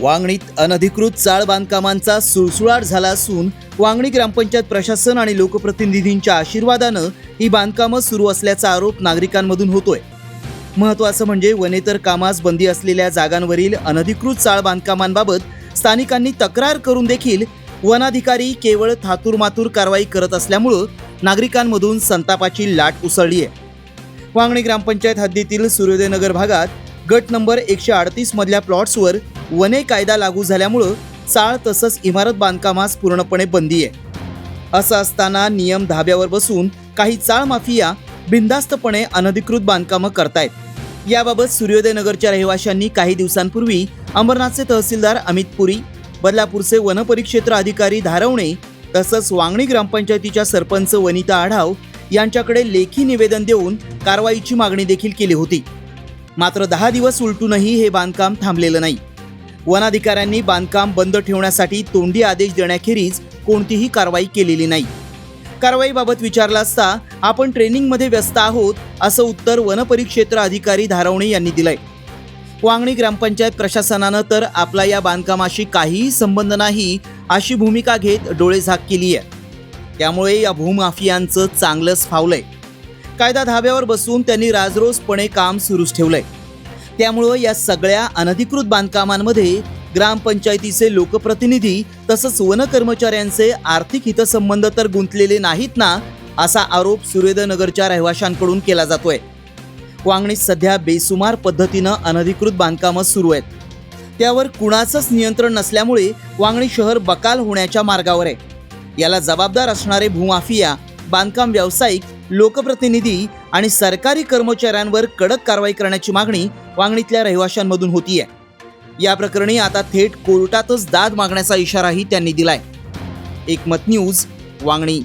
वांगणीत अनधिकृत चाळ बांधकामांचा सुळसुळाट झाला असून वांगणी ग्रामपंचायत प्रशासन आणि लोकप्रतिनिधींच्या आशीर्वादानं ही बांधकामं सुरू असल्याचा आरोप नागरिकांमधून होतोय. महत्त्वाचं म्हणजे वनेतर कामास बंदी असलेल्या जागांवरील अनधिकृत चाळ बांधकामांबाबत स्थानिकांनी तक्रार करून देखील वनाधिकारी केवळ थातूरमातूर कारवाई करत असल्यामुळं नागरिकांमधून संतापाची लाट उसळली आहे. वांगणी ग्रामपंचायत हद्दीतील सूर्योदयनगर भागात गट नंबर एकशे अडतीसमधल्या प्लॉट्सवर वने कायदा लागू झाल्यामुळं चाळ तसंच इमारत बांधकामास पूर्णपणे बंदी आहे. असं असताना नियम धाब्यावर बसून काही चाळ माफिया बिनधास्तपणे अनधिकृत बांधकामं करतायत. याबाबत सूर्योदयनगरच्या रहिवाशांनी काही दिवसांपूर्वी अंबरनाथचे तहसीलदार अमित पुरी बदलापूरचे वनपरिक्षेत्र अधिकारी धारवणे तसंच वांगणी ग्रामपंचायतीच्या सरपंच वनिता आढाव यांच्याकडे लेखी निवेदन देऊन कारवाईची मागणी देखील केली होती. मात्र दहा दिवस उलटूनही हे बांधकाम थांबलेलं नाही. वनाधिकाऱ्यांनी बांधकाम बंद ठेवण्यासाठी तोंडी आदेश देण्याखेरीज कोणतीही कारवाई केलेली नाही. कारवाईबाबत विचारला असता आपण ट्रेनिंगमध्ये व्यस्त आहोत असं उत्तर वनपरिक्षेत्र अधिकारी धारवणे यांनी दिलंय. वांगणी ग्रामपंचायत प्रशासनानं तर आपला या बांधकामाशी काहीही संबंध नाही अशी भूमिका घेत डोळेझाक केली आहे. त्यामुळे या भूमाफियांचं चांगलंच फावलंय. कायदा धाब्यावर बसून त्यांनी राजरोसपणे काम सुरूच ठेवलंय. त्यामुळं या सगळ्या अनधिकृत बांधकामांमध्ये ग्रामपंचायतीचे लोकप्रतिनिधी तसंच वन कर्मचाऱ्यांचे आर्थिक हितसंबंध तर गुंतलेले नाहीत ना असा आरोप सूर्योदयनगरच्या रहिवाशांकडून केला जातोय. वांगणीत सध्या बेसुमार पद्धतीनं अनधिकृत बांधकामं सुरू आहेत. त्यावर कुणाचंच नियंत्रण नसल्यामुळे वांगणी शहर बकाल होण्याच्या मार्गावर आहे. याला जबाबदार असणारे भूमाफिया बांधकाम व्यावसायिक लोकप्रतिनिधी आणि सरकारी कर्मचाऱ्यांवर कडक कारवाई करण्याची मागणी वांगणीतल्या रहिवाशांमधून होतीये. या प्रकरणी आता थेट कोर्टातच दाद मागण्याचा इशाराही त्यांनी दिलाय. एकमत न्यूज वांगणी.